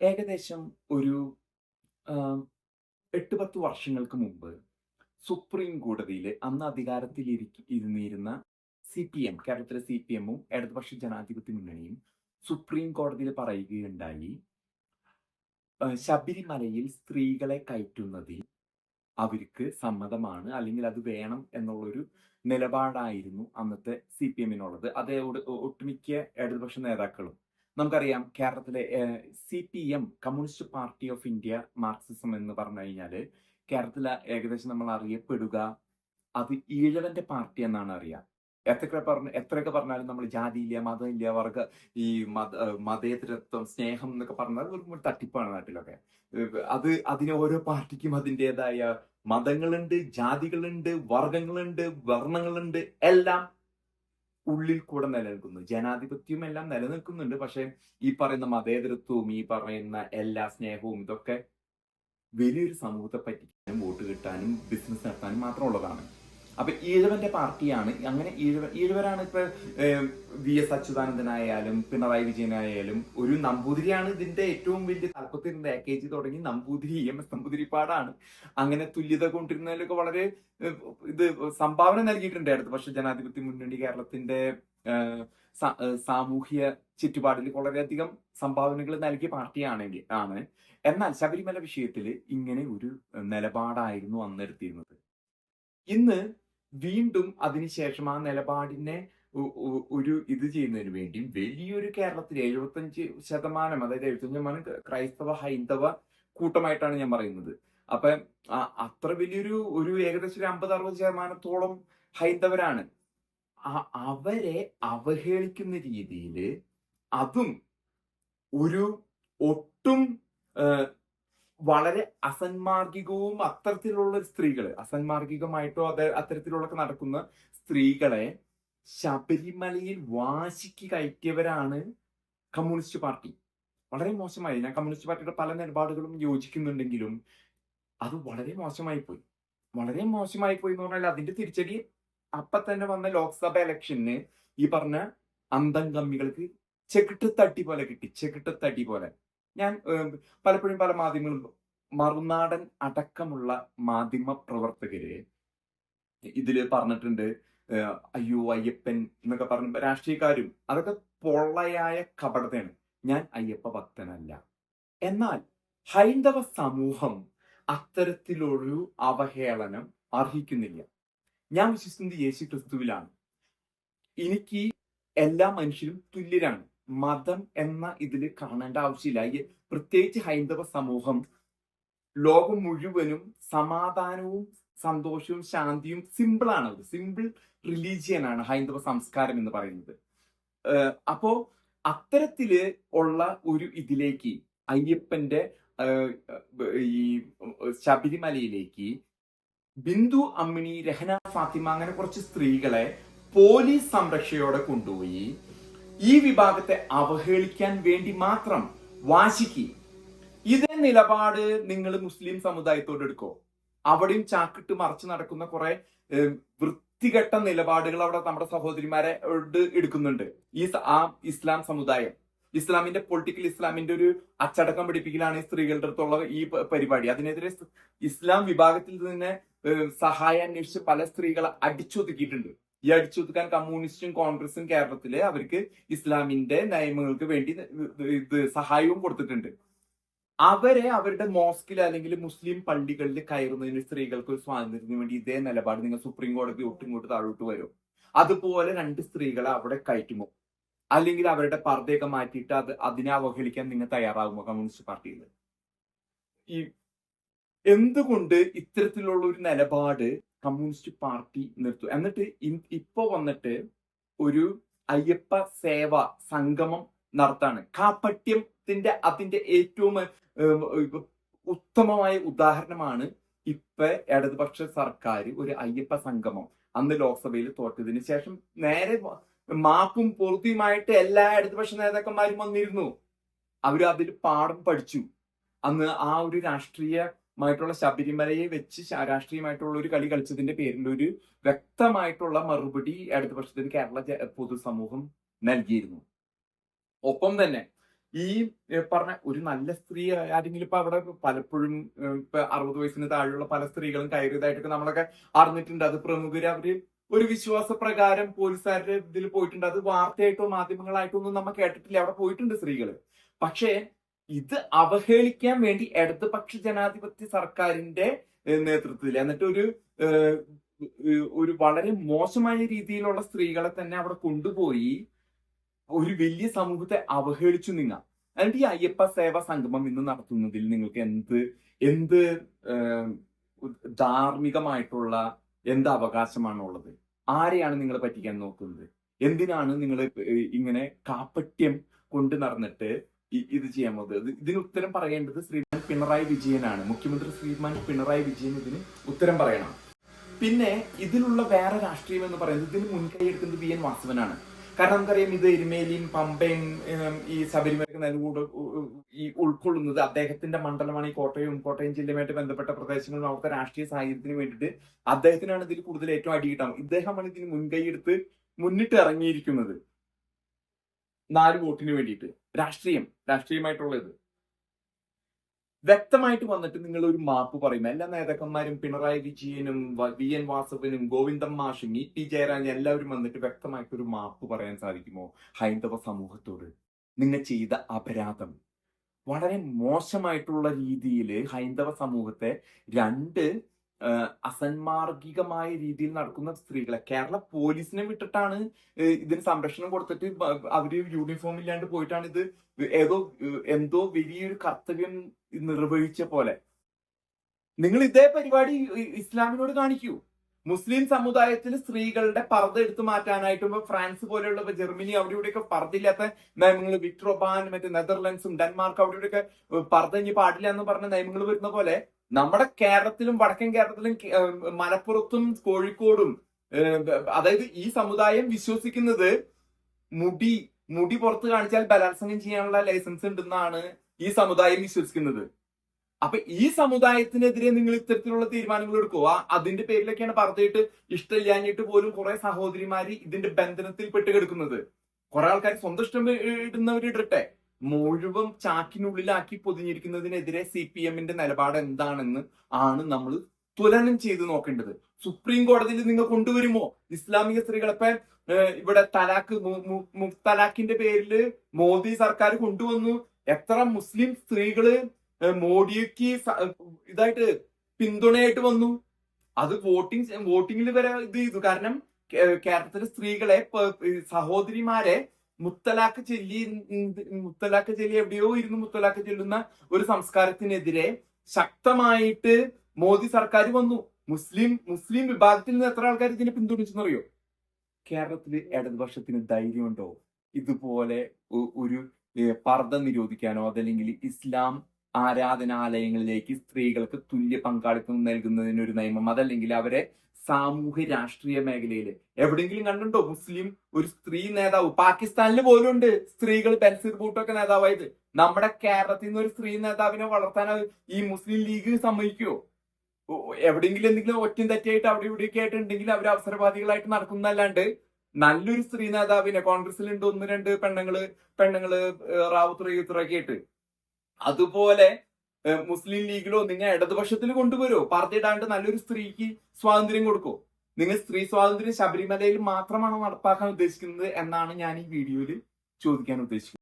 ഏകദേശം ഒരു എട്ട് പത്ത് വർഷങ്ങൾക്ക് മുമ്പ് സുപ്രീം കോടതിയിൽ അന്ന് അധികാരത്തിൽ ഇരുന്നിരുന്ന സി പി എം കേരളത്തിലെ സി പി എമ്മും ഇടതുപക്ഷ ജനാധിപത്യ മുന്നണിയും സുപ്രീം കോടതിയിൽ പറയുകയുണ്ടായി ശബരിമലയിൽ സ്ത്രീകളെ കയറ്റുന്നതിൽ അവർക്ക് സമ്മതമാണ് അല്ലെങ്കിൽ അത് വേണം എന്നുള്ളൊരു നിലപാടായിരുന്നു അന്നത്തെ സി പി എമ്മിനുള്ളത്. അതേ ഒട്- ഒട്ടുമിക്ക ഇടതുപക്ഷ നേതാക്കളും നമുക്കറിയാം കേരളത്തിലെ C P M Communist Party of India Marxism എന്ന് പറഞ്ഞു കഴിഞ്ഞാൽ കേരളത്തിൽ ഏകദേശം നമ്മൾ അറിയപ്പെടുക അത് ഈഴവന്റെ പാർട്ടി എന്നാണ് അറിയാം. എത്രയൊക്കെ പറഞ്ഞ എത്രയൊക്കെ പറഞ്ഞാലും നമ്മൾ ജാതിയില്ല മതമില്ല വർഗ ഈ മത മതേതരത്വം സ്നേഹം എന്നൊക്കെ പറഞ്ഞാൽ ഒരു തട്ടിപ്പാണ് നാട്ടിലൊക്കെ. അത് അതിന് ഓരോ പാർട്ടിക്കും അതിന്റെതായ മതങ്ങളുണ്ട് ജാതികളുണ്ട് വർഗങ്ങളുണ്ട് വർണങ്ങളുണ്ട് എല്ലാം ഉള്ളിൽ കൂടെ നിലനിൽക്കുന്നു. ജനാധിപത്യവും എല്ലാം നിലനിൽക്കുന്നുണ്ട്. പക്ഷെ ഈ പറയുന്ന മതേതരത്വവും ഈ പറയുന്ന എല്ലാ സ്നേഹവും ഇതൊക്കെ വലിയൊരു സമൂഹത്തെ പറ്റിക്കാനും വോട്ട് കിട്ടാനും ബിസിനസ് നടത്താനും മാത്രമുള്ളതാണ് അപ്പൊ ഈഴവന്റെ പാർട്ടിയാണ്. അങ്ങനെ ഈഴവ ഈഴവരാണ് ഇപ്പൊ വി എസ് അച്യുതാനന്ദനായാലും പിണറായി വിജയനായാലും ഒരു നമ്പൂതിരിയാണ് ഇതിന്റെ ഏറ്റവും വലിയ തലപ്പത്തിരുന്ന പാക്കേജ് തുടങ്ങി നമ്പൂതിരി എം എസ് നമ്പൂതിരിപ്പാടാണ് അങ്ങനെ തുല്യത കൊണ്ടിരുന്നതിലൊക്കെ വളരെ ഇത് സംഭാവന നൽകിയിട്ടുണ്ട് അടുത്ത. പക്ഷെ ജനാധിപത്യ മുന്നണി കേരളത്തിന്റെ സാമൂഹ്യ ചുറ്റുപാടിൽ വളരെയധികം സംഭാവനകൾ നൽകിയ പാർട്ടിയാണെങ്കിൽ ആണ്. എന്നാൽ ശബരിമല വിഷയത്തിൽ ഇങ്ങനെ ഒരു നിലപാടായിരുന്നു അന്നെടുത്തിരുന്നത്. ഇന്ന് വീണ്ടും അതിനുശേഷം ആ നിലപാടിനെ ഒരു ഇത് ചെയ്യുന്നതിന് വേണ്ടി വലിയൊരു കേരളത്തിൽ എഴുപത്തഞ്ച് ശതമാനം അതായത് എഴുപത്തഞ്ച് ശതമാനം ക്രൈസ്തവ ഹൈന്ദവ കൂട്ടമായിട്ടാണ് ഞാൻ പറയുന്നത്. അപ്പൊ അത്ര വലിയൊരു ഒരു ഏകദേശം ഒരു അമ്പത് അറുപത് ശതമാനത്തോളം ഹൈന്ദവരാണ്. അവരെ അവഹേളിക്കുന്ന രീതിയിൽ അതും ഒരു ഒട്ടും വളരെ അസന്മാർഗികവും അത്തരത്തിലുള്ള സ്ത്രീകൾ അസന്മാർഗികമായിട്ടോ അത് അത്തരത്തിലുള്ളൊക്കെ നടക്കുന്ന സ്ത്രീകളെ ശബരിമലയിൽ വാശിക്ക് കയറ്റിയവരാണ് കമ്മ്യൂണിസ്റ്റ് പാർട്ടി. വളരെ മോശമായി. ഞാൻ കമ്മ്യൂണിസ്റ്റ് പാർട്ടിയുടെ പല നിലപാടുകളും യോജിക്കുന്നുണ്ടെങ്കിലും അത് വളരെ മോശമായി പോയി വളരെ മോശമായി പോയി എന്ന് പറഞ്ഞാൽ അതിന്റെ തിരിച്ചടി അപ്പൊ തന്നെ വന്ന ലോക്സഭ ഇലക്ഷന് ഈ പറഞ്ഞ അന്തം കമ്മികൾക്ക് ചെകിട്ട് തട്ടി പോലെ കിട്ടി ചെകിട്ട് തട്ടി പോലെ. ഞാൻ പലപ്പോഴും പല മാധ്യമങ്ങളും മറുനാടൻ അടക്കമുള്ള മാധ്യമ പ്രവർത്തകരെ ഇതിൽ പറഞ്ഞിട്ടുണ്ട് അയ്യോ അയ്യപ്പൻ എന്നൊക്കെ പറഞ്ഞ രാഷ്ട്രീയക്കാരും അതൊക്കെ പൊള്ളയായ കപടതയാണ്. ഞാൻ അയ്യപ്പ ഭക്തനല്ല. എന്നാൽ ഹൈന്ദവ സമൂഹം അത്തരത്തിലൊരു അവഹേളനം അർഹിക്കുന്നില്ല. ഞാൻ വിശ്വസിക്കുന്നത് യേശു ക്രിസ്തുവിലാണ് എനിക്ക് എല്ലാ മനുഷ്യരും തുല്യരാണ്. മതം എന്ന ഇതിൽ കാണേണ്ട ആവശ്യമില്ല. പ്രത്യേകിച്ച് ഹൈന്ദവ സമൂഹം ലോകം മുഴുവനും സമാധാനവും സന്തോഷവും ശാന്തിയും സിമ്പിളാണ് അത്. സിമ്പിൾ റിലീജിയൻ ആണ് ഹൈന്ദവ സംസ്കാരം എന്ന് പറയുന്നത്. അപ്പോ അത്തരത്തിൽ ഉള്ള ഒരു ഇതിലേക്ക് അയ്യപ്പന്റെ ഈ ശബരിമലയിലേക്ക് ബിന്ദു അമ്മിണി രഹന ഫാത്തിമ അങ്ങനെ കുറച്ച് സ്ത്രീകളെ പോലീസ് സംരക്ഷയോടെ കൊണ്ടുപോയി ഈ വിഭാഗത്തെ അവഹേളിക്കാൻ വേണ്ടി മാത്രം വാശിക്ക് ഇതേ നിലപാട് നിങ്ങൾ മുസ്ലിം സമുദായത്തോട് എടുക്കോ? അവിടെയും ചാക്കിട്ട് മറച്ചു നടക്കുന്ന കുറെ വൃത്തികെട്ട നിലപാടുകൾ അവിടെ നമ്മുടെ സഹോദരിമാരെ എടുക്കുന്നുണ്ട്. ഈ ആ ഇസ്ലാം സമുദായം. ഇസ്ലാമിന്റെ പൊളിറ്റിക്കൽ ഇസ്ലാമിന്റെ ഒരു അച്ചടക്കം പിടിപ്പിക്കലാണ് ഈ സ്ത്രീകളുടെ അടുത്തുള്ള ഈ പരിപാടി. അതിനെതിരെ ഇസ്ലാം വിഭാഗത്തിൽ നിന്ന് സഹായം അന്വേഷിച്ച് പല സ്ത്രീകളെ അടിച്ചൊതുക്കിയിട്ടുണ്ട്. ഈ അടിച്ചൊതുക്കാൻ കമ്മ്യൂണിസ്റ്റും കോൺഗ്രസും കേരളത്തിലെ അവർക്ക് ഇസ്ലാമിന്റെ നിയമങ്ങൾക്ക് വേണ്ടി ഇത് സഹായവും കൊടുത്തിട്ടുണ്ട്. അവരെ അവരുടെ മോസ്കിൽ അല്ലെങ്കിൽ മുസ്ലിം പള്ളികളിൽ കയറുന്നതിന് സ്ത്രീകൾക്ക് ഒരു സ്വാതന്ത്ര്യത്തിന് വേണ്ടി ഇതേ നിലപാട് നിങ്ങൾ സുപ്രീം കോടതി ഒട്ടും ഇങ്ങോട്ട് താഴോട്ട് വരും. അതുപോലെ രണ്ട് സ്ത്രീകളെ അവിടെ കയറ്റുമോ? അല്ലെങ്കിൽ അവരുടെ പർദ്ദയൊക്കെ മാറ്റിയിട്ട് അത് അതിനെ അവഹേളിക്കാൻ നിങ്ങൾ തയ്യാറാകുമോ കമ്മ്യൂണിസ്റ്റ് പാർട്ടിയിൽ? ഈ എന്തുകൊണ്ട് ഇത്തരത്തിലുള്ള ഒരു നിലപാട് കമ്മ്യൂണിസ്റ്റ് പാർട്ടി നിർത്തു? എന്നിട്ട് ഇപ്പോ വന്നിട്ട് ഒരു അയ്യപ്പ സേവ സംഗമം നടത്താണ്. കാപ്പട്യത്തിന്റെ അതിന്റെ ഏറ്റവും ഉത്തമമായ ഉദാഹരണമാണ് ഇപ്പൊ ഇടതുപക്ഷ സർക്കാർ ഒരു അയ്യപ്പ സംഗമം അന്ന് ലോക്സഭയിൽ തോറ്റതിന് ശേഷം നേരെ മാപ്പും പൂർത്തിയുമായിട്ട് എല്ലാ ഇടതുപക്ഷ നേതാക്കന്മാരും വന്നിരുന്നു. അവർ അതിൽ പാഠം പഠിച്ചു. അന്ന് ആ ഒരു രാഷ്ട്രീയമായിട്ടുള്ള ശബരിമലയെ വെച്ച് രാഷ്ട്രീയമായിട്ടുള്ള ഒരു കളി കളിച്ചതിന്റെ പേരിൽ ഒരു വ്യക്തമായിട്ടുള്ള മറുപടി ഇടതുപക്ഷത്തിന് കേരള പൊതുസമൂഹം നൽകിയിരുന്നു. ഒപ്പം തന്നെ ഈ പറഞ്ഞ ഒരു നല്ല സ്ത്രീ ആരെങ്കിലും ഇപ്പൊ അവിടെ പലപ്പോഴും ഇപ്പൊ അറുപത് വയസ്സിന് താഴെയുള്ള പല സ്ത്രീകളും കയറിയതായിട്ടൊക്കെ നമ്മളൊക്കെ അറിഞ്ഞിട്ടുണ്ട്. അത് പ്രമുഖര് അവർ ഒരു വിശ്വാസ പ്രകാരം പോലീസുകാരുടെ ഇതിൽ പോയിട്ടുണ്ട്. അത് വാർത്തയായിട്ടോ മാധ്യമങ്ങളായിട്ടോ ഒന്നും നമ്മൾ കേട്ടിട്ടില്ല. അവിടെ പോയിട്ടുണ്ട് സ്ത്രീകൾ. പക്ഷേ ഇത് അവഹേളിക്കാൻ വേണ്ടി ഇടതുപക്ഷ ജനാധിപത്യ സർക്കാരിന്റെ നേതൃത്വത്തിൽ എന്നിട്ട് ഒരു ഒരു വളരെ മോശമായ രീതിയിലുള്ള സ്ത്രീകളെ തന്നെ അവിടെ കൊണ്ടുപോയി ഒരു വലിയ സമൂഹത്തെ അവഹേളിച്ചു നിങ്ങ എന്നിട്ട് ഈ അയ്യപ്പ സേവാ സംഗമം ഇന്ന് നടത്തുന്നതിൽ നിങ്ങൾക്ക് എന്ത് എന്ത് ധാർമ്മികമായിട്ടുള്ള എന്ത് അവകാശമാണുള്ളത്? ആരെയാണ് നിങ്ങൾ പറ്റിക്കാൻ നോക്കുന്നത്? എന്തിനാണ് നിങ്ങൾ ഇങ്ങനെ കാപ്പട്യം കൊണ്ട് നടന്നിട്ട് ഇത് ചെയ്യാൻ പോകുന്നത്? ഇതിന് ഉത്തരം പറയേണ്ടത് ശ്രീമാൻ പിണറായി വിജയനാണ്. മുഖ്യമന്ത്രി ശ്രീമാൻ പിണറായി വിജയൻ ഇതിന് ഉത്തരം പറയണം. പിന്നെ ഇതിലുള്ള വേറെ രാഷ്ട്രീയം എന്ന് പറയുന്നത് ഇതിന് മുൻകൈ എടുക്കുന്നത് വി എൻ വാസവനാണ്. കാരണം നമുക്കറിയാം ഇത് എരുമേലിയും പമ്പയും ഈ ശബരിമലയ്ക്ക് നൽകൂടെ ഈ ഉൾക്കൊള്ളുന്നത് അദ്ദേഹത്തിന്റെ മണ്ഡലമാണ് ഈ കോട്ടയം കോട്ടയം ജില്ലയുമായിട്ട് ബന്ധപ്പെട്ട പ്രദേശങ്ങളും അവിടുത്തെ രാഷ്ട്രീയ സാഹചര്യത്തിന് വേണ്ടിയിട്ട് അദ്ദേഹത്തിനാണ് ഇതിൽ കൂടുതൽ ഏറ്റവും അടി കിട്ടാം ഇദ്ദേഹമാണ് ഇതിന് മുൻകൈ എടുത്ത് മുന്നിട്ട് ഇറങ്ങിയിരിക്കുന്നത്. നാല് വോട്ടിന് വേണ്ടിയിട്ട്. രാഷ്ട്രീയം രാഷ്ട്രീയമായിട്ടുള്ളത്. വ്യക്തമായിട്ട് വന്നിട്ട് നിങ്ങൾ ഒരു മാപ്പ് പറയും. എല്ലാ നേതാക്കന്മാരും പിണറായി വിജയനും വ- എൻ വാസവനും ഗോവിന്ദൻ മാഷും ഇ പി ജയരാജൻ എല്ലാവരും വന്നിട്ട് വ്യക്തമായിട്ട് ഒരു മാപ്പ് പറയാൻ സാധിക്കുമോ? ഹൈന്ദവ സമൂഹത്തോട്. നിങ്ങൾ ചെയ്ത അപരാധം. വളരെ മോശമായിട്ടുള്ള രീതിയിൽ ഹൈന്ദവ സമൂഹത്തെ രണ്ട് അസന്മാർഗികമായ രീതിയിൽ നടക്കുന്ന സ്ത്രീകളെ. കേരള പോലീസിനെ വിട്ടിട്ടാണ് ഇതിന് സംരക്ഷണം കൊടുത്തിട്ട് അവർ യൂണിഫോം ഇല്ലാണ്ട് പോയിട്ടാണ് ഇത് ഏതോ എന്തോ വലിയൊരു കർത്തവ്യം നിർവഹിച്ച പോലെ. നിങ്ങൾ ഇതേ പരിപാടി ഇസ്ലാമിനോട് കാണിക്കൂ. മുസ്ലിം സമുദായത്തിൽ സ്ത്രീകളുടെ പർദ്ദ എടുത്തു മാറ്റാനായിട്ട് ഇപ്പൊ ഫ്രാൻസ് പോലെയുള്ള ജർമ്മനി അവിടെ ഇവിടെയൊക്കെ പർദ്ദയില്ലാത്ത നിയമങ്ങൾ വിക്ട്രോബാൻ മറ്റേ നെതർലൻഡ്സും ഡെൻമാർക്ക് അവിടെ ഇവിടെയൊക്കെ പർദ്ദ ഇനി പാടില്ല എന്ന് പറഞ്ഞ നിയമങ്ങൾ വരുന്ന പോലെ നമ്മുടെ കേരളത്തിലും വടക്കൻ കേരളത്തിലും മലപ്പുറത്തും കോഴിക്കോടും അതായത് ഈ സമുദായം വിശ്വസിക്കുന്നത് മുടി മുടി പുറത്ത് കാണിച്ചാൽ ബലാത്സംഗം ചെയ്യാനുള്ള ലൈസൻസ് ഉണ്ടെന്നാണ് ഈ സമുദായം വിശ്വസിക്കുന്നത്. അപ്പൊ ഈ സമുദായത്തിനെതിരെ നിങ്ങൾ ഇത്തരത്തിലുള്ള തീരുമാനങ്ങൾ എടുക്കുക അതിന്റെ പേരിലൊക്കെയാണ് പറഞ്ഞിട്ട് ഇഷ്ടമില്ലാഞ്ഞിട്ട് പോലും കുറെ സഹോദരിമാര് ഇതിന്റെ ബന്ധനത്തിൽ പെട്ട് കിടക്കുന്നത് കുറെ ആൾക്കാർ സ്വന്തം ഇഷ്ടം ഇടുന്നവർ ഇടട്ടെ മുഴുവൻ ചാക്കിനുള്ളിലാക്കി പൊതിഞ്ഞിരിക്കുന്നതിനെതിരെ സി പി എമ്മിന്റെ നിലപാട് എന്താണെന്ന് ആണ് നമ്മൾ തുലനം ചെയ്ത് നോക്കേണ്ടത്. സുപ്രീം കോടതിയിൽ നിങ്ങൾ കൊണ്ടുവരുമോ? ഇസ്ലാമിക സ്ത്രീകളെ ഇപ്പൊ ഇവിടെ മു- മുത്തലാഖിന്റെ പേരിൽ മോദി സർക്കാർ കൊണ്ടുവന്നു. എത്ര മുസ്ലിം സ്ത്രീകൾ മോഡിക്ക് ഇതായിട്ട് പിന്തുണയായിട്ട് വന്നു. അത് വോട്ടിംഗ് വോട്ടിങ്ങിൽ വരെ ഇത് ചെയ്തു. കാരണം കേരളത്തിലെ സ്ത്രീകളെ സഹോദരിമാരെ മുത്തലാഖ് ചൊല്ലി മുത്തലാഖ് ചൊല്ലി എവിടെയോ ഇരുന്ന് മുത്തലാഖ് ചൊല്ലുന്ന ഒരു സംസ്കാരത്തിനെതിരെ ശക്തമായിട്ട് മോദി സർക്കാർ വന്നു. മുസ്ലിം മുസ്ലിം വിഭാഗത്തിൽ നിന്ന് എത്ര ആൾക്കാർ ഇതിനെ പിന്തുണച്ചെന്നറിയോ കേരളത്തിൽ ഇടതുപക്ഷത്തിന് ധൈര്യമുണ്ടോ? ഇതുപോലെ ഒരു പർദ്ദ നിരോധിക്കാനോ അതല്ലെങ്കിൽ ഇസ്ലാം ആരാധനാലയങ്ങളിലേക്ക് സ്ത്രീകൾക്ക് തുല്യ പങ്കാളിത്തം നൽകുന്നതിന് ഒരു നിയമം. അതല്ലെങ്കിൽ അവരെ സാമൂഹ്യ രാഷ്ട്രീയ മേഖലയിൽ എവിടെയെങ്കിലും കണ്ടുണ്ടോ മുസ്ലിം ഒരു സ്ത്രീ നേതാവ്. പാകിസ്ഥാനിൽ പോലും ഉണ്ട് സ്ത്രീകൾ ബൻസീർ ബൂട്ടൊക്കെ നേതാവായത്. നമ്മുടെ കേരളത്തിൽ നിന്ന് ഒരു സ്ത്രീ നേതാവിനെ വളർത്താൻ ഈ മുസ്ലിം ലീഗ് സമ്മതിക്കുമോ എവിടെയെങ്കിലും എന്തെങ്കിലും ഒറ്റയും തെറ്റായിട്ട് അവിടെ ഇവിടെയൊക്കെ ആയിട്ടുണ്ടെങ്കിൽ അവർ അവസരവാദികളായിട്ട് നടക്കുന്നല്ലാണ്ട് നല്ലൊരു സ്ത്രീ നേതാവിനെ കോൺഗ്രസിലുണ്ട് ഒന്ന് രണ്ട് പെണ്ണുങ്ങൾ പെണ്ണുങ്ങൾ റാവുത്തറ യൂത്തറൊക്കെ ആയിട്ട് അതുപോലെ മുസ്ലിം ലീഗിലോ നിങ്ങൾ ഇടതുപക്ഷത്തിൽ കൊണ്ടുവരുമോ പാർട്ടിയിടാണ്ട് നല്ലൊരു സ്ത്രീക്ക് സ്വാതന്ത്ര്യം കൊടുക്കോ? നിങ്ങൾ സ്ത്രീ സ്വാതന്ത്ര്യം ശബരിമലയിൽ മാത്രമാണോ നടപ്പാക്കാൻ ഉദ്ദേശിക്കുന്നത് എന്നാണ് ഞാൻ ഈ വീഡിയോയിൽ ചോദിക്കാൻ ഉദ്ദേശിക്കുന്നത്.